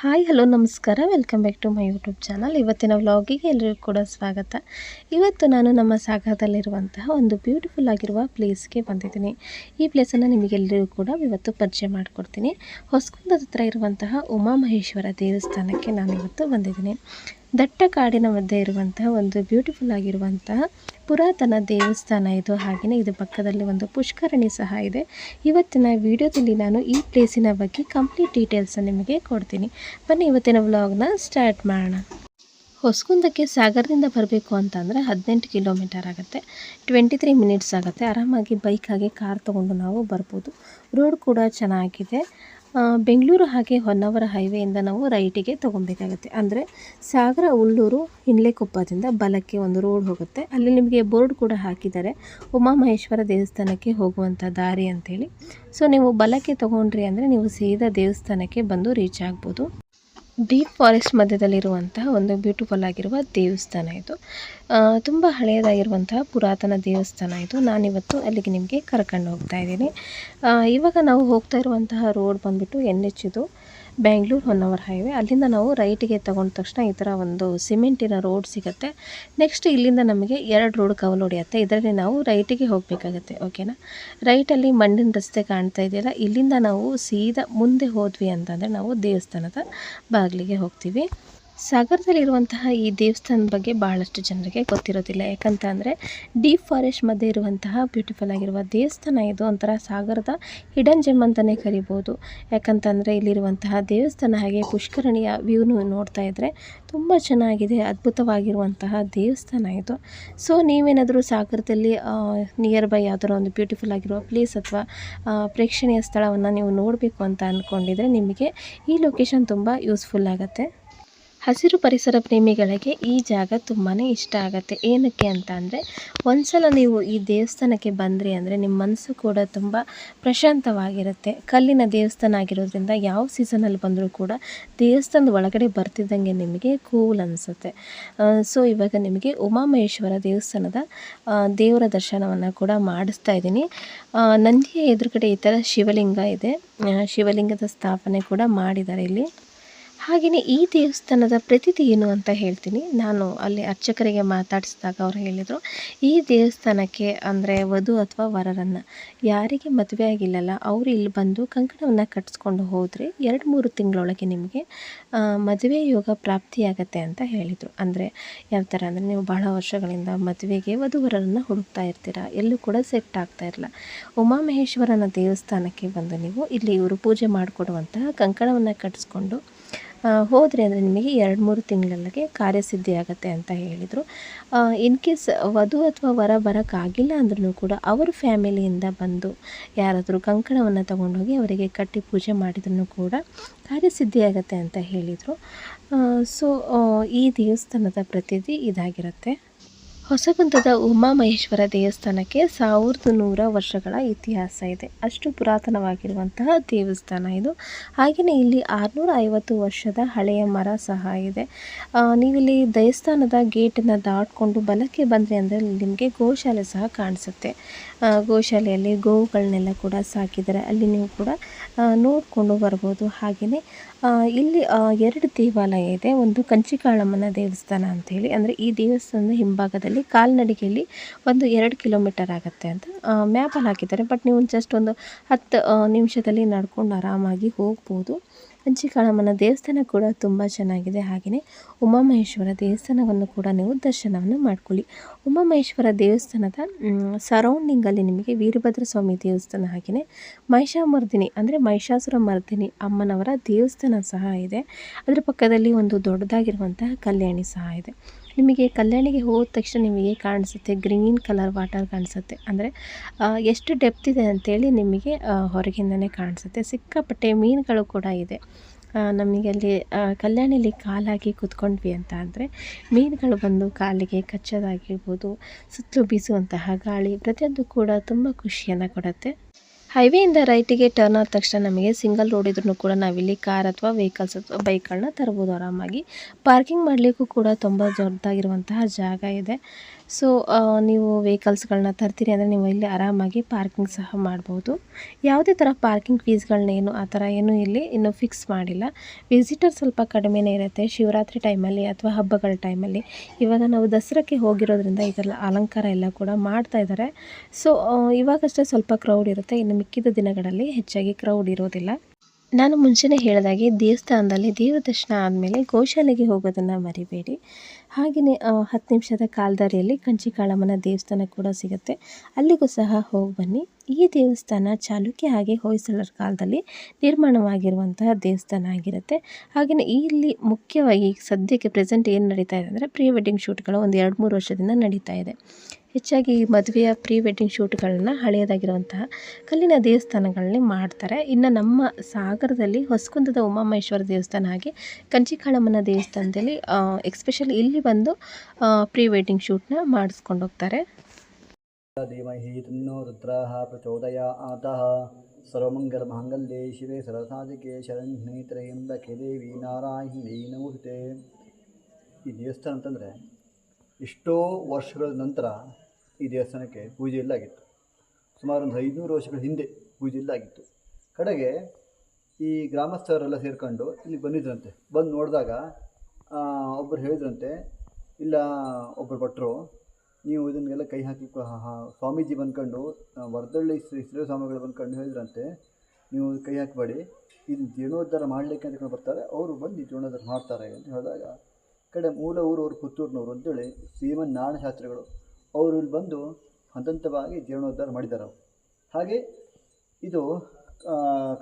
Hi, hello, ನಮಸ್ಕಾರ. Welcome back to my YouTube channel ಇವತ್ತಿನ ವ್ಲಾಗಿಗೆ ಎಲ್ಲರಿಗೂ ಕೂಡ ಸ್ವಾಗತ. ಇವತ್ತು ನಾನು ನಮ್ಮ ಸಾಗರದಲ್ಲಿರುವಂತಹ ಒಂದು ಬ್ಯೂಟಿಫುಲ್ ಆಗಿರುವ ಪ್ಲೇಸ್ಗೆ ಬಂದಿದ್ದೀನಿ. ಈ ಪ್ಲೇಸನ್ನು ನಿಮಗೆಲ್ಲರಿಗೂ ಕೂಡ ಇವತ್ತು ಪರಿಚಯ ಮಾಡಿಕೊಡ್ತೀನಿ. ಹೊಸಕುಂದದ ಹತ್ರ ಇರುವಂತಹ ಉಮಾಮಹೇಶ್ವರ ದೇವಸ್ಥಾನಕ್ಕೆ ನಾನು ಇವತ್ತು ಬಂದಿದ್ದೀನಿ. ದಟ್ಟ ಕಾಡಿನ ಮಧ್ಯೆ ಇರುವಂತಹ ಒಂದು ಬ್ಯೂಟಿಫುಲ್ ಆಗಿರುವಂತಹ ಪುರಾತನ ದೇವಸ್ಥಾನ ಇದು. ಹಾಗೆಯೇ ಇದು ಪಕ್ಕದಲ್ಲಿ ಒಂದು ಪುಷ್ಕರಣಿ ಸಹ ಇದೆ. ಇವತ್ತಿನ ವಿಡಿಯೋದಲ್ಲಿ ನಾನು ಈ ಪ್ಲೇಸಿನ ಬಗ್ಗೆ ಕಂಪ್ಲೀಟ್ ಡೀಟೇಲ್ಸ್ ನಿಮಗೆ ಕೊಡ್ತೀನಿ. ಬನ್ನಿ ಇವತ್ತಿನ ವ್ಲಾಗ್ನ ಸ್ಟಾರ್ಟ್ ಮಾಡೋಣ. ಹೊಸಗುಂದಕ್ಕೆ ಸಾಗರದಿಂದ ಬರಬೇಕು ಅಂತಂದರೆ ಹದಿನೆಂಟು ಕಿಲೋಮೀಟರ್ ಆಗುತ್ತೆ. ಟ್ವೆಂಟಿ ತ್ರೀ ಮಿನಿಟ್ಸ್ ಆಗುತ್ತೆ. ಆರಾಮಾಗಿ ಬೈಕ್ ಹಾಗೆ ಕಾರ್ ತೊಗೊಂಡು ನಾವು ಬರ್ಬೋದು. ರೋಡ್ ಕೂಡ ಚೆನ್ನಾಗಿದೆ. ಬೆಂಗಳೂರು ಹಾಗೆ ಹೊನ್ನಾವರ ಹೈವೇಯಿಂದ ನಾವು ರೈಟಿಗೆ ತೊಗೊಬೇಕಾಗತ್ತೆ ಅಂದರೆ ಸಾಗರ, ಉಳ್ಳೂರು ಹಿನ್ಲೆಕೊಪ್ಪದಿಂದ ಬಲಕ್ಕೆ ಒಂದು ರೋಡ್ ಹೋಗುತ್ತೆ. ಅಲ್ಲಿ ನಿಮಗೆ ಬೋರ್ಡ್ ಕೂಡ ಹಾಕಿದ್ದಾರೆ. ಉಮಾಮಹೇಶ್ವರ ದೇವಸ್ಥಾನಕ್ಕೆ ಹೋಗುವಂಥ ದಾರಿ ಅಂತೇಳಿ. ಸೊ ನೀವು ಬಲಕ್ಕೆ ತೊಗೊಂಡ್ರಿ ಅಂದರೆ ನೀವು ಸೀದಾ ದೇವಸ್ಥಾನಕ್ಕೆ ಬಂದು ರೀಚ್ ಆಗ್ಬೋದು. ಡೀಪ್ ಫಾರೆಸ್ಟ್ ಮಧ್ಯದಲ್ಲಿರುವಂತಹ ಒಂದು ಬ್ಯೂಟಿಫುಲ್ ಆಗಿರುವ ದೇವಸ್ಥಾನ ಇದು. ತುಂಬ ಹಳೆಯದಾಗಿರುವಂತಹ ಪುರಾತನ ದೇವಸ್ಥಾನ ಇದು. ನಾನಿವತ್ತು ಅಲ್ಲಿಗೆ ನಿಮಗೆ ಕರ್ಕೊಂಡು ಹೋಗ್ತಾ ಇದ್ದೀನಿ. ಇವಾಗ ನಾವು ಹೋಗ್ತಾ ಇರುವಂತಹ ರೋಡ್ ಬಂದ್ಬಿಟ್ಟು ಎನ್ ಎಚ್ ಇದು. ಬ್ಯಾಂಗ್ಳೂರು ಹೊನ್ನವರ್ ಹೈವೇ ಅಲ್ಲಿಂದ ನಾವು ರೈಟಿಗೆ ತಗೊಂಡ ತಕ್ಷಣ ಈ ಥರ ಒಂದು ಸಿಮೆಂಟಿನ ರೋಡ್ ಸಿಗುತ್ತೆ. ನೆಕ್ಸ್ಟ್ ಇಲ್ಲಿಂದ ನಮಗೆ ಎರಡು ರೋಡ್ ಕವಲು ಹೊಡೆಯುತ್ತೆ. ಇದರಲ್ಲಿ ನಾವು ರೈಟಿಗೆ ಹೋಗಬೇಕಾಗತ್ತೆ. ಓಕೆನಾ ರೈಟಲ್ಲಿ ಮಣ್ಣಿನ ರಸ್ತೆ ಕಾಣ್ತಾ ಇದೆಯಲ್ಲ, ಇಲ್ಲಿಂದ ನಾವು ಸೀದಾ ಮುಂದೆ ಹೋದ್ವಿ ಅಂತಂದರೆ ನಾವು ದೇವಸ್ಥಾನದ ಬಾಗಿಲಿಗೆ ಹೋಗ್ತೀವಿ. ಸಾಗರದಲ್ಲಿರುವಂತಹ ಈ ದೇವಸ್ಥಾನದ ಬಗ್ಗೆ ಬಹಳಷ್ಟು ಜನರಿಗೆ ಗೊತ್ತಿರೋದಿಲ್ಲ. ಯಾಕಂತ ಅಂದರೆ ಡೀಪ್ ಫಾರೆಸ್ಟ್ ಮಧ್ಯೆ ಇರುವಂತಹ ಬ್ಯೂಟಿಫುಲ್ ಆಗಿರುವ ದೇವಸ್ಥಾನ ಇದು. ಒಂಥರ ಸಾಗರದ ಹಿಡನ್ ಜೆಮ್ ಅಂತಲೇ ಕರಿಬೋದು. ಯಾಕಂತಂದರೆ ಇಲ್ಲಿರುವಂತಹ ದೇವಸ್ಥಾನ ಹಾಗೆ ಪುಷ್ಕರಣಿಯ ವ್ಯೂನು ನೋಡ್ತಾ ಇದ್ದರೆ ತುಂಬ ಚೆನ್ನಾಗಿದೆ, ಅದ್ಭುತವಾಗಿರುವಂತಹ ದೇವಸ್ಥಾನ ಇದು. ಸೊ ನೀವೇನಾದರೂ ಸಾಗರದಲ್ಲಿ ನಿಯರ್ ಬೈ ಯಾವ್ದಾರ ಒಂದು ಬ್ಯೂಟಿಫುಲ್ ಆಗಿರುವ ಪ್ಲೇಸ್ ಅಥವಾ ಪ್ರೇಕ್ಷಣೀಯ ಸ್ಥಳವನ್ನು ನೀವು ನೋಡಬೇಕು ಅಂತ ಅಂದ್ಕೊಂಡಿದ್ರೆ ನಿಮಗೆ ಈ ಲೊಕೇಶನ್ ತುಂಬ ಯೂಸ್ಫುಲ್ ಆಗುತ್ತೆ. ಹಸಿರು ಪರಿಸರ ಪ್ರೇಮಿಗಳಿಗೆ ಈ ಜಾಗ ತುಂಬಾ ಇಷ್ಟ ಆಗುತ್ತೆ. ಏನಕ್ಕೆ ಅಂತ ಅಂದರೆ, ಒಂದ್ಸಲ ನೀವು ಈ ದೇವಸ್ಥಾನಕ್ಕೆ ಬಂದ್ರಿ ಅಂದರೆ ನಿಮ್ಮ ಮನಸ್ಸು ಕೂಡ ತುಂಬ ಪ್ರಶಾಂತವಾಗಿರುತ್ತೆ. ಕಲ್ಲಿನ ದೇವಸ್ಥಾನ ಆಗಿರೋದ್ರಿಂದ ಯಾವ ಸೀಸನಲ್ಲಿ ಬಂದರೂ ಕೂಡ ದೇವಸ್ಥಾನದ ಒಳಗಡೆ ಬರ್ತಿದ್ದಂಗೆ ನಿಮಗೆ ಕೂಲ್ ಅನಿಸುತ್ತೆ. ಸೊ ಇವಾಗ ನಿಮಗೆ ಉಮಾಮಹೇಶ್ವರ ದೇವಸ್ಥಾನದ ದೇವರ ದರ್ಶನವನ್ನು ಕೂಡ ಮಾಡಿಸ್ತಾ ಇದ್ದೀನಿ. ನಂದಿಯ ಎದುರುಗಡೆ ಈ ಥರ ಶಿವಲಿಂಗ ಇದೆ. ಶಿವಲಿಂಗದ ಸ್ಥಾಪನೆ ಕೂಡ ಮಾಡಿದ್ದಾರೆ ಇಲ್ಲಿ. ಹಾಗೆಯೇ ಈ ದೇವಸ್ಥಾನದ ಪ್ರತಿತಿ ಏನು ಅಂತ ಹೇಳ್ತೀನಿ. ನಾನು ಅಲ್ಲಿ ಅರ್ಚಕರಿಗೆ ಮಾತಾಡಿಸಿದಾಗ ಅವ್ರು ಹೇಳಿದರು, ಈ ದೇವಸ್ಥಾನಕ್ಕೆ ಅಂದರೆ ವಧು ಅಥವಾ ವರರನ್ನು ಯಾರಿಗೆ ಮದುವೆ ಆಗಿಲ್ಲಲ್ಲ, ಅವರು ಇಲ್ಲಿ ಬಂದು ಕಂಕಣವನ್ನು ಕಟ್ಟಿಸ್ಕೊಂಡು ಹೋದರೆ ಎರಡು ಮೂರು ತಿಂಗಳೊಳಗೆ ನಿಮಗೆ ಮದುವೆ ಯೋಗ ಪ್ರಾಪ್ತಿಯಾಗತ್ತೆ ಅಂತ ಹೇಳಿದರು. ಅಂದರೆ ಯಾವ ಥರ ಅಂದರೆ ನೀವು ಬಹಳ ವರ್ಷಗಳಿಂದ ಮದುವೆಗೆ ವಧುವರರನ್ನು ಹುಡುಕ್ತಾ ಇರ್ತೀರ, ಎಲ್ಲೂ ಕೂಡ ಸೆಟ್ ಆಗ್ತಾ ಇರಲ್ಲ. ಉಮಾಮಹೇಶ್ವರನ ದೇವಸ್ಥಾನಕ್ಕೆ ಬಂದು ನೀವು ಇಲ್ಲಿ ಇವರು ಪೂಜೆ ಮಾಡಿಕೊಡುವಂತಹ ಕಂಕಣವನ್ನು ಕಟ್ಟಿಸ್ಕೊಂಡು ಹೋದರೆ ಅಂದರೆ ನಿಮಗೆ ಎರಡು ಮೂರು ತಿಂಗಳೊಳಗೆ ಕಾರ್ಯಸಿದ್ಧಿ ಆಗುತ್ತೆ ಅಂತ ಹೇಳಿದರು. ಇನ್ ಕೇಸ್ ವಧು ಅಥವಾ ವರ ಬರೋಕ್ಕಾಗಿಲ್ಲ ಅಂದ್ರೂ ಕೂಡ ಅವರು ಫ್ಯಾಮಿಲಿಯಿಂದ ಬಂದು ಯಾರಾದರೂ ಕಂಕಣವನ್ನು ತಗೊಂಡೋಗಿ ಅವರಿಗೆ ಕಟ್ಟಿ ಪೂಜೆ ಮಾಡಿದ್ರೂ ಕೂಡ ಕಾರ್ಯಸಿದ್ಧಿ ಆಗುತ್ತೆ ಅಂತ ಹೇಳಿದರು. ಸೊ ಈ ದೇವಸ್ಥಾನದ ಪ್ರತಿದಿ ಇದಾಗಿರುತ್ತೆ. ಹೊಸಗುಂದದ ಉಮಾಮಹೇಶ್ವರ ದೇವಸ್ಥಾನಕ್ಕೆ ಸಾವಿರದ ನೂರ ವರ್ಷಗಳ ಇತಿಹಾಸ ಇದೆ. ಅಷ್ಟು ಪುರಾತನವಾಗಿರುವಂತಹ ದೇವಸ್ಥಾನ ಇದು. ಹಾಗೆಯೇ ಇಲ್ಲಿ ಆರುನೂರ ಐವತ್ತು ವರ್ಷದ ಹಳೆಯ ಮರ ಸಹ ಇದೆ. ನೀವಿಲ್ಲಿ ದೇವಸ್ಥಾನದ ಗೇಟನ್ನು ದಾಟ್ಕೊಂಡು ಬಲಕ್ಕೆ ಬಂದರೆ ಅಂದರೆ ನಿಮಗೆ ಗೋಶಾಲೆ ಸಹ ಕಾಣಿಸುತ್ತೆ. ಗೋಶಾಲೆಯಲ್ಲಿ ಗೋವುಗಳನ್ನೆಲ್ಲ ಕೂಡ ಸಾಕಿದ್ದಾರೆ. ಅಲ್ಲಿ ನೀವು ಕೂಡ ನೋಡಿಕೊಂಡು ಬರ್ಬೋದು. ಹಾಗೆಯೇ ಇಲ್ಲಿ ಎರಡು ದೇವಾಲಯ ಇದೆ. ಒಂದು ಕಂಚಿಕಾಳಮ್ಮನ ದೇವಸ್ಥಾನ ಅಂಥೇಳಿ ಅಂದರೆ ಈ ದೇವಸ್ಥಾನದ ಹಿಂಭಾಗದಲ್ಲಿ ಕಾಲ್ನಡಿಗೆಯಲ್ಲಿ ಒಂದು ಎರಡು ಕಿಲೋಮೀಟರ್ ಆಗುತ್ತೆ ಅಂತ ಮ್ಯಾಪಲ್ಲಿ ಹಾಕಿದ್ದಾರೆ. ಬಟ್ ನೀವು ಜಸ್ಟ್ ಒಂದು ಹತ್ತು ನಿಮಿಷದಲ್ಲಿ ನಡ್ಕೊಂಡು ಆರಾಮಾಗಿ ಹೋಗ್ಬೋದು. ಕಾಳಮ್ಮನ ದೇವಸ್ಥಾನ ಕೂಡ ತುಂಬ ಚೆನ್ನಾಗಿದೆ. ಹಾಗೆಯೇ ಉಮಾಮಹೇಶ್ವರ ದೇವಸ್ಥಾನವನ್ನು ಕೂಡ ನೀವು ದರ್ಶನವನ್ನು ಮಾಡ್ಕೊಳ್ಳಿ. ಉಮಾಮಹೇಶ್ವರ ದೇವಸ್ಥಾನದ ಸರೌಂಡಿಂಗಲ್ಲಿ ನಿಮಗೆ ವೀರಭದ್ರ ಸ್ವಾಮಿ ದೇವಸ್ಥಾನ ಹಾಗೆಯೇ ಮಹಿಷಾಮರ್ದಿನಿ, ಅಂದರೆ ಮಹಿಷಾಸುರ ಮರ್ದಿನಿ ಅಮ್ಮನವರ ದೇವಸ್ಥಾನ ಸಹ ಇದೆ. ಅದರ ಪಕ್ಕದಲ್ಲಿ ಒಂದು ದೊಡ್ಡದಾಗಿರುವಂತಹ ಕಲ್ಯಾಣಿ ಸಹ ಇದೆ. ನಿಮಗೆ ಕಲ್ಯಾಣಿಗೆ ಹೋದ ತಕ್ಷಣ ನಿಮಗೆ ಕಾಣಿಸುತ್ತೆ, ಗ್ರೀನ್ ಕಲರ್ ವಾಟರ್ ಕಾಣಿಸುತ್ತೆ. ಅಂದರೆ ಎಷ್ಟು ಡೆಪ್ತ್ ಇದೆ ಅಂತೇಳಿ ನಿಮಗೆ ಹೊರಗಿಂದನೇ ಕಾಣಿಸುತ್ತೆ. ಸಿಕ್ಕಾಪಟ್ಟೆ ಮೀನುಗಳು ಕೂಡ ಇದೆ. ನಮಗೆ ಅಲ್ಲಿ ಕಲ್ಯಾಣಿಯಲ್ಲಿ ಕಾಲಾಗಿ ಕೂತ್ಕೊಂಡ್ವಿ ಅಂತ ಅಂದರೆ, ಮೀನುಗಳು ಬಂದು ಕಾಲಿಗೆ ಕಚ್ಚೋದಾಗಿರ್ಬೋದು, ಸುತ್ತಲೂ ಬೀಸುವಂತಹ ಗಾಳಿ, ಪ್ರತಿಯೊಂದು ಕೂಡ ತುಂಬ ಖುಷಿಯನ್ನು ಕೊಡುತ್ತೆ. ಹೈವೇಯಿಂದ ರೈಟಿಗೆ ಟರ್ನ್ ಆದ ತಕ್ಷಣ ನಮಗೆ ಸಿಂಗಲ್ ರೋಡ್ ಇದ್ರೂ ಕೂಡ ನಾವಿಲ್ಲಿ ಕಾರ್ ಅಥವಾ ವೆಹಿಕಲ್ಸ್ ಅಥವಾ ಬೈಕ್ಗಳನ್ನ ತರ್ಬೋದು ಆರಾಮಾಗಿ. ಪಾರ್ಕಿಂಗ್ ಮಾಡಲಿಕ್ಕೂ ಕೂಡ ತುಂಬ ದೊಡ್ಡದಾಗಿರುವಂತಹ ಜಾಗ ಇದೆ. ಸೊ ನೀವು ವೆಹಿಕಲ್ಸ್ಗಳನ್ನ ತರ್ತೀರಿ ಅಂದರೆ ನೀವು ಇಲ್ಲಿ ಆರಾಮಾಗಿ ಪಾರ್ಕಿಂಗ್ ಸಹ ಮಾಡ್ಬೋದು. ಯಾವುದೇ ಥರ ಪಾರ್ಕಿಂಗ್ ಫೀಸ್ಗಳನ್ನ ಏನು ಆ ಥರ ಏನು ಇಲ್ಲಿ ಇನ್ನೂ ಫಿಕ್ಸ್ ಮಾಡಿಲ್ಲ. ವಿಸಿಟರ್ ಸ್ವಲ್ಪ ಕಡಿಮೆನೇ ಇರುತ್ತೆ. ಶಿವರಾತ್ರಿ ಟೈಮಲ್ಲಿ ಅಥವಾ ಹಬ್ಬಗಳ ಟೈಮಲ್ಲಿ ಇವಾಗ ನಾವು ದಸರಾಕ್ಕೆ ಹೋಗಿರೋದ್ರಿಂದ ಇದೆಲ್ಲ ಅಲಂಕಾರ ಎಲ್ಲ ಕೂಡ ಮಾಡ್ತಾ ಇದ್ದಾರೆ. ಸೊ ಇವಾಗಷ್ಟೇ ಸ್ವಲ್ಪ ಕ್ರೌಡ್ ಇರುತ್ತೆ. ಇನ್ನು ಮಿಕ್ಕಿದ ದಿನಗಳಲ್ಲಿ ಹೆಚ್ಚಾಗಿ ಕ್ರೌಡ್ ಇರೋದಿಲ್ಲ. ನಾನು ಮುಂಚೆನೇ ಹೇಳಿದಾಗೆ ದೇವಸ್ಥಾನದಲ್ಲಿ ದೇವ್ರ ದರ್ಶನ ಆದಮೇಲೆ ಗೋಶಾಲೆಗೆ ಹೋಗೋದನ್ನು ಮರಿಬೇಡಿ. ಹಾಗೆಯೇ ಹತ್ತು ನಿಮಿಷದ ಕಾಲ್ದಾರಿಯಲ್ಲಿ ಕಂಚಿಕಾಳಮ್ಮನ ದೇವಸ್ಥಾನ ಕೂಡ ಸಿಗುತ್ತೆ. ಅಲ್ಲಿಗೂ ಸಹ ಹೋಗಿ ಬನ್ನಿ. ಈ ದೇವಸ್ಥಾನ ಚಾಲುಕ್ಯ ಹಾಗೆ ಹೊಯ್ಸಳರ ಕಾಲದಲ್ಲಿ ನಿರ್ಮಾಣವಾಗಿರುವಂತಹ ದೇವಸ್ಥಾನ ಆಗಿರುತ್ತೆ. ಹಾಗೆಯೇ ಇಲ್ಲಿ ಮುಖ್ಯವಾಗಿ ಸದ್ಯಕ್ಕೆ ಪ್ರೆಸೆಂಟ್ ಏನು ನಡೀತಾ ಇದೆ ಅಂದರೆ, ಪ್ರೀ ವೆಡ್ಡಿಂಗ್ ಶೂಟ್ಗಳು ಒಂದು ಎರಡು ಮೂರು ವರ್ಷದಿಂದ ನಡೀತಾ ಇದೆ. ಹೆಚ್ಚಾಗಿ ಮದುವೆಯ ಪ್ರೀ ವೆಡ್ಡಿಂಗ್ ಶೂಟ್ಗಳನ್ನು ಹಳೆಯದಾಗಿರುವಂತಹ ಕಲ್ಲಿನ ದೇವಸ್ಥಾನಗಳಲ್ಲಿ ಮಾಡ್ತಾರೆ. ಇನ್ನು ನಮ್ಮ ಸಾಗರದಲ್ಲಿ ಹೊಸಕುಂದದ ಉಮಾಮಹೇಶ್ವರ ದೇವಸ್ಥಾನ ಹಾಗೆ ಕಂಚಿಕಾಳಮ್ಮನ ದೇವಸ್ಥಾನದಲ್ಲಿ ಎಕ್ಸ್ಪೆಷಲಿ ಇಲ್ಲಿ ಬಂದು ಪ್ರೀ ವೆಡ್ಡಿಂಗ್ ಶೂಟ್ನ ಮಾಡಿಸ್ಕೊಂಡು ಹೋಗ್ತಾರೆ. ಸರ್ವಮಂಗಲ ಮಾಂಗಲ್ಯೆ ಶಿವೆ ಸರಸಾಜಿಕೆ ಶರಣ್ಯೆ ತ್ರಯಂಬಕೆ ದೇವಿ ನಾರಾಯಣಿ ನಮುಹಿತೆ ಈ ದೇವಸ್ಥಾನ ಅಂತಂದರೆ ಎಷ್ಟೋ ವರ್ಷಗಳ ನಂತರ ಈ ದೇವಸ್ಥಾನಕ್ಕೆ ಪೂಜೆ ಇಲ್ಲ ಆಗಿತ್ತು ಸುಮಾರು ಒಂದು ಐದುನೂರು ವರ್ಷಗಳ ಹಿಂದೆ ಪೂಜೆ ಇಲ್ಲ ಆಗಿತ್ತು ಕಡೆಗೆ ಈ ಗ್ರಾಮಸ್ಥರೆಲ್ಲ ಸೇರ್ಕೊಂಡು ಇಲ್ಲಿ ಬಂದಿದ್ರಂತೆ. ಬಂದು ನೋಡಿದಾಗ ಒಬ್ಬರು ಹೇಳಿದ್ರಂತೆ, ಇಲ್ಲ ಒಬ್ಬರು ಭಟ್ರು, ನೀವು ಇದನ್ನೆಲ್ಲ ಕೈ ಹಾಕಿ ಸ್ವಾಮೀಜಿ ಬಂದ್ಕೊಂಡು ವರದಳ್ಳಿ ಶ್ರೀ ಶ್ರೀ ಸ್ವಾಮಿಗಳು ಬಂದ್ಕೊಂಡು ಹೇಳಿದ್ರಂತೆ, ನೀವು ಕೈ ಹಾಕಬೇಡಿ, ಇದು ಜೀರ್ಣೋದ್ಧಾರ ಮಾಡಲಿಕ್ಕೆ ಅಂತ ಬರ್ತಾರೆ. ಅವರು ಬಂದು ಜೀರ್ಣೋದ್ಧಾರ ಮಾಡ್ತಾರೆ ಅಂತ ಹೇಳಿದಾಗ, ಕಡೆ ಮೂಲ ಊರವರು ಪುತ್ತೂರಿನವರು ಅಂತೇಳಿ ಶ್ರೀಮನ್ ನಾರಾಯಣ ಶಾಸ್ತ್ರಿಗಳು ಅವರು ಇಲ್ಲಿ ಬಂದು ಹಂತಂತವಾಗಿ ಜೀರ್ಣೋದ್ಧಾರ ಮಾಡಿದ್ದಾರೆ ಹಾಗೆ ಇದು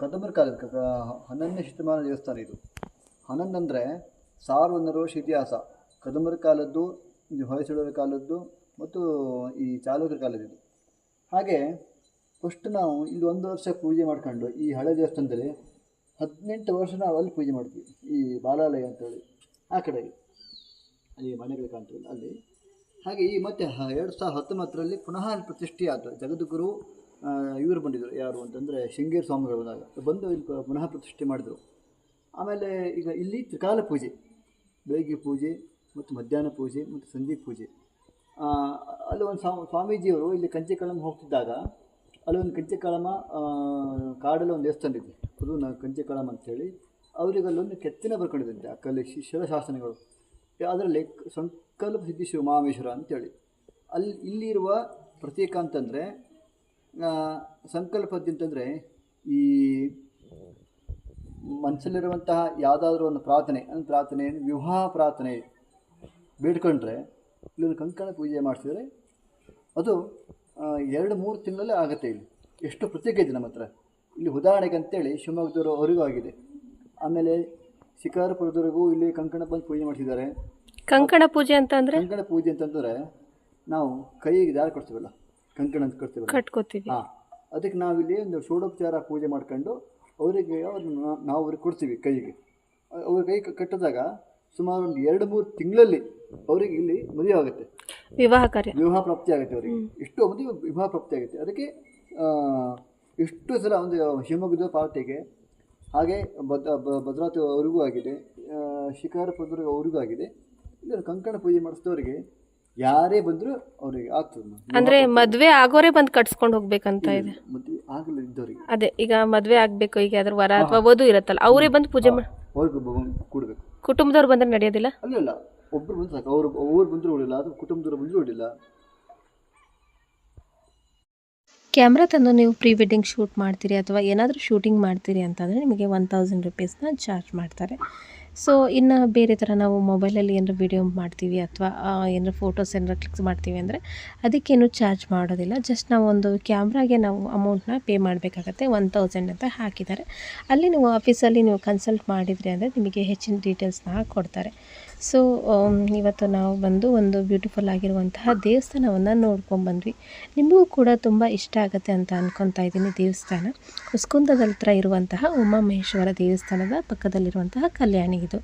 ಕದಂಬರ ಕಾಲದ ಹನ್ನೊಂದನೇ ಶತಮಾನ ದೇವಸ್ಥಾನ ಇದು. ಹನ್ನೊಂದು ಅಂದರೆ ವರ್ಷ ಇತಿಹಾಸ. ಕದಂಬರ ಕಾಲದ್ದು ಹೊಯ್ಸಳರ ಕಾಲದ್ದು ಮತ್ತು ಈ ಚಾಲುಕ್ಯರ ಕಾಲದ್ದು ಹಾಗೆ ಫಸ್ಟ್ ನಾವು ಇಲ್ಲಿ ಒಂದು ವರ್ಷ ಪೂಜೆ ಮಾಡ್ಕೊಂಡು ಈ ಹಳೆ ದೇವಸ್ಥಾನದಲ್ಲಿ ಹದಿನೆಂಟು ವರ್ಷ ನಾವು ಅಲ್ಲಿ ಪೂಜೆ ಮಾಡ್ತೀವಿ. ಈ ಬಾಲಾಲಯ ಅಂತೇಳಿ ಆ ಕಡೆಗೆ, ಅಲ್ಲಿ ಮನೆಗಳು ಕಾಣ್ತೀವಿ ಅಲ್ಲಿ. ಹಾಗೆ ಈ ಮತ್ತೆ ಎರಡು ಸಾವಿರದ ಹತ್ತೊಂಬತ್ತರಲ್ಲಿ ಪುನಃ ಪ್ರತಿಷ್ಠೆಯಾದ ಜಗದ್ಗುರು ಇವರು ಬಂದಿದ್ದರು. ಯಾರು ಅಂತಂದರೆ ಶೃಂಗೇರಿ ಸ್ವಾಮಿಗಳು ಬಂದಾಗ. ಬಂದು ಇಲ್ಲಿ ಪುನಃ ಪ್ರತಿಷ್ಠೆ ಮಾಡಿದರು. ಆಮೇಲೆ ಈಗ ಇಲ್ಲಿ ತ್ರಿಕಾಲ ಪೂಜೆ ಬೆಳಗ್ಗೆ ಪೂಜೆ ಮತ್ತು ಮಧ್ಯಾಹ್ನ ಪೂಜೆ ಮತ್ತು ಸಂಜೆ ಪೂಜೆ. ಅಲ್ಲಿ ಒಂದು ಸ್ವಾ ಸ್ವಾಮೀಜಿಯವರು ಇಲ್ಲಿ ಕಂಚಿಕಳಮ್ಮ ಹೋಗ್ತಿದ್ದಾಗ ಅಲ್ಲಿ ಒಂದು ಕಂಚೆ ಆ, ಕಾಡಲ್ಲಿ ಒಂದು ದೇವಸ್ಥಾನ ಇದೆ. ಅದು ಕಂಚೆ ಕಳಮ ಅಂತೇಳಿ. ಅವರಿಗೆ ಅಲ್ಲೊಂದು ಕೆತ್ತನೆ ಬರ್ಕೊಂಡಿದ್ದಂತೆ ಆ ಕಲ್ಲಿ ಶಿಲಾಶಾಸನಗಳು ಅದರಲ್ಲಿ ಸಂಕಲ್ಪ ಸಿದ್ಧಿ ಮಹಾಮೇಶ್ವರ ಅಂತೇಳಿ. ಅಲ್ಲಿ, ಇಲ್ಲಿರುವ ಪ್ರತೀಕ ಅಂತಂದರೆ ಸಂಕಲ್ಪದ್ದು ಅಂತಂದರೆ ಈ ಮನಸ್ಸಲ್ಲಿರುವಂತಹ ಯಾವುದಾದ್ರೂ ಒಂದು ಪ್ರಾರ್ಥನೆ, ಅಂದರೆ ಪ್ರಾರ್ಥನೆ, ವಿವಾಹ ಪ್ರಾರ್ಥನೆ ಬೇಡ್ಕೊಂಡ್ರೆ, ಇಲ್ಲೊಂದು ಕಂಕಣ ಪೂಜೆ ಮಾಡ್ತಿದ್ರೆ ಅದು ಎರಡು, ಮೂರು ತಿಂಗಳಲ್ಲೇ ಆಗುತ್ತೆ ಇಲ್ಲಿ. ಎಷ್ಟು ಪ್ರತ್ಯೇಕ ಇದೆ ನಮ್ಮ ಹತ್ರ. ಇಲ್ಲಿ ಉದಾಹರಣೆಗೆ ಅಂತೇಳಿ ಶಿವಮೊಗ್ಗದವರು ಅವರಿಗೂ ಆಗಿದೆ. ಆಮೇಲೆ ಶಿಕಾರಪುರದವರೆಗೂ ಇಲ್ಲಿ ಕಂಕಣ ಬಂದು ಪೂಜೆ ಮಾಡಿಸಿದ್ದಾರೆ. ಕಂಕಣ ಪೂಜೆ ಅಂತ ಅಂದರೆ? ಕಂಕಣ ಪೂಜೆ ಅಂತಂದ್ರೆ ನಾವು ಕೈಗೆ ದಾರ ಕೊಡ್ತೀವಲ್ಲ ಕಂಕಣ ಅಂತ ಕಟ್ತೀವಲ್ಲ ಕಟ್ಕೋತೀವಿ. ಹಾಂ ಅದಕ್ಕೆ ನಾವಿಲ್ಲಿ ಒಂದು ಷೋಡೋಪಚಾರ ಪೂಜೆ ಮಾಡ್ಕೊಂಡು ಅವರಿಗೆ ಅವ್ರನ್ನ ನಾವು ಅವ್ರಿಗೆ ಕೊಡ್ತೀವಿ ಕೈಗೆ. ಅವ್ರ ಕೈ ಕಟ್ಟಿದಾಗ ಸುಮಾರು ಒಂದು ಎರಡು ಮೂರು ತಿಂಗಳಲ್ಲಿ ಅವರಿಗೆ ಇಲ್ಲಿ ಮದುವೆ ಆಗುತ್ತೆ. ವಿವಾಹ ಕಾರ್ಯ. ವಿವಾಹ ಪ್ರಾಪ್ತಿ ಆಗುತ್ತೆ ಅವರಿಗೆ. ಎಷ್ಟೋ ಮಂದಿ ವಿವಾಹ ಪ್ರಾಪ್ತಿ ಆಗುತ್ತೆ. ಅದಕ್ಕೆ ಇಷ್ಟು ಎಷ್ಟು ಸಲ ಒಂದು ಶಿವಮೊಗ್ಗದ ಪಾರ್ಟಿಗೆ ಹಾಗೆ ಭದ್ರ ಬ- ಭದ್ರಾವತಿ ಅವರಿಗೂ ಆಗಿದೆ ಆ, ಶಿಕಾರಪುರದವ್ರಿಗೆ ಅವರಿಗೂ ಆಗಿದೆ. ಇಲ್ಲಿ ಕಂಕಣ ಪೂಜೆ ಮಾಡಿಸಿದವರಿಗೆ ಯಾರೇ ಬಂದರೂ ಅವರಿಗೆ ಆಗ್ತದೆ ಅಂದ್ರೆ ಮದುವೆ ಆಗೋರೇ ಬಂದು ಕಟ್ಸ್ಕೊಂಡು ಹೋಗ್ಬೇಕಂತ ಇದೆ. ಮದುವೆ ಆಗಲ್ಲ ಇದ್ದವ್ರಿಗೆ. ಅದೇ ಈಗ ಮದುವೆ ಆಗ್ಬೇಕು ಈಗ ಅದ್ರ ವರ ಅಥವಾ ವಧು ಇರತ್ತಲ್ಲ ಅವರೇ ಬಂದು ಪೂಜೆ ಮಾಡಿ ಕೂಡಬೇಕು. ಕುಟುಂಬದವ್ರು ಬಂದ್ರೆ ನಡೆಯೋದಿಲ್ಲ? ಅಲ್ಲ ಒಬ್ರು ಬಂದ್ರೆ ಸಾಕು ಅವರು ಅವ್ರು ಬಂದರೂ ಹೊಡಿಲ್ಲ ಅದು ಕುಟುಂಬದವ್ರು ಬಂದರೂ ಹೊಡಿಲ್ಲ ಕ್ಯಾಮ್ರಾ ತಂದು ನೀವು ಪ್ರೀ ವೆಡ್ಡಿಂಗ್ ಶೂಟ್ ಮಾಡ್ತೀರಿ ಅಥವಾ ಏನಾದರೂ ಶೂಟಿಂಗ್ ಮಾಡ್ತೀರಿ ಅಂತಂದರೆ ನಿಮಗೆ ಒನ್ ತೌಸಂಡ್ ರುಪೀಸ್ನ ಚಾರ್ಜ್ ಮಾಡ್ತಾರೆ. ಸೊ ಇನ್ನು ಬೇರೆ ಥರ ನಾವು ಮೊಬೈಲಲ್ಲಿ ಏನಾರು ವಿಡಿಯೋ ಮಾಡ್ತೀವಿ ಅಥವಾ ಏನಾರು ಫೋಟೋಸ್ ಏನಾರು ಕ್ಲಿಕ್ಸ್ ಮಾಡ್ತೀವಿ ಅಂದರೆ ಅದಕ್ಕೇನು ಚಾರ್ಜ್ ಮಾಡೋದಿಲ್ಲ. ಜಸ್ಟ್ ನಾವು ಒಂದು ಕ್ಯಾಮ್ರಾಗೆ ನಾವು ಅಮೌಂಟ್ನ ಪೇ ಮಾಡಬೇಕಾಗತ್ತೆ ಒನ್ ತೌಸಂಡ್ ಅಂತ ಹಾಕಿದ್ದಾರೆ. ಅಲ್ಲಿ ನೀವು ಆಫೀಸಲ್ಲಿ ನೀವು ಕನ್ಸಲ್ಟ್ ಮಾಡಿದ್ರಿ ಅಂದರೆ ನಿಮಗೆ ಹೆಚ್ಚಿನ ಡೀಟೇಲ್ಸ್ನ ಕೊಡ್ತಾರೆ. ಸೊ ಇವತ್ತು ನಾವು ಬಂದು ಒಂದು ಬ್ಯೂಟಿಫುಲ್ ಆಗಿರುವಂತಹ ದೇವಸ್ಥಾನವನ್ನು ನೋಡ್ಕೊಂಡ್ಬಂದ್ವಿ ನಿಮಗೂ ಕೂಡ ತುಂಬ ಇಷ್ಟ ಆಗುತ್ತೆ ಅಂತ ಅಂದ್ಕೊತಾ ಇದ್ದೀನಿ ದೇವಸ್ಥಾನ. ಹುಸ್ಕುಂದದ ಹತ್ರ ಇರುವಂತಹ ಉಮಾಮಹೇಶ್ವರ ದೇವಸ್ಥಾನದ ಪಕ್ಕದಲ್ಲಿರುವಂತಹ ಕಲ್ಯಾಣಿ ಇದು.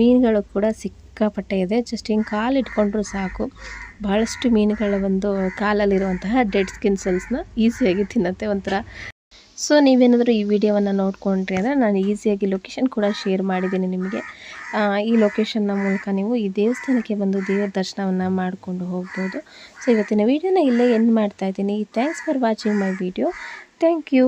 ಮೀನುಗಳು ಕೂಡ ಸಿಕ್ಕಾಪಟ್ಟೆ ಇದೆ. ಜಸ್ಟ್ ಹಿಂಗೆ ಕಾಲು ಇಟ್ಕೊಂಡ್ರೂ ಸಾಕು. ಭಾಳಷ್ಟು ಮೀನುಗಳ ಒಂದು ಕಾಲಲ್ಲಿರುವಂತಹ ಡೆಡ್ ಸ್ಕಿನ್ ಸೆಲ್ಸ್ನ ಈಸಿಯಾಗಿ ತಿನ್ನತ್ತೆ ಒಂಥರ. ಸೊ ನೀವೇನಾದರೂ ಈ ವಿಡಿಯೋವನ್ನು ನೋಡ್ಕೊಂಡ್ರಿ ಅಂದರೆ ನಾನು ಈಸಿಯಾಗಿ ಲೊಕೇಶನ್ ಕೂಡ ಶೇರ್ ಮಾಡಿದ್ದೀನಿ ನಿಮಗೆ. ಈ ಲೊಕೇಶನ್ನ ಮೂಲಕ ನೀವು ಈ ದೇವಸ್ಥಾನಕ್ಕೆ ಬಂದು ದೇವರ ದರ್ಶನವನ್ನು ಮಾಡಿಕೊಂಡು ಹೋಗ್ಬೋದು. ಸೊ ಇವತ್ತಿನ ವಿಡಿಯೋನ ಇಲ್ಲೇ ಎಂಡ್ ಮಾಡ್ತಾ ಇದ್ದೀನಿ. Thanks for watching my video thank you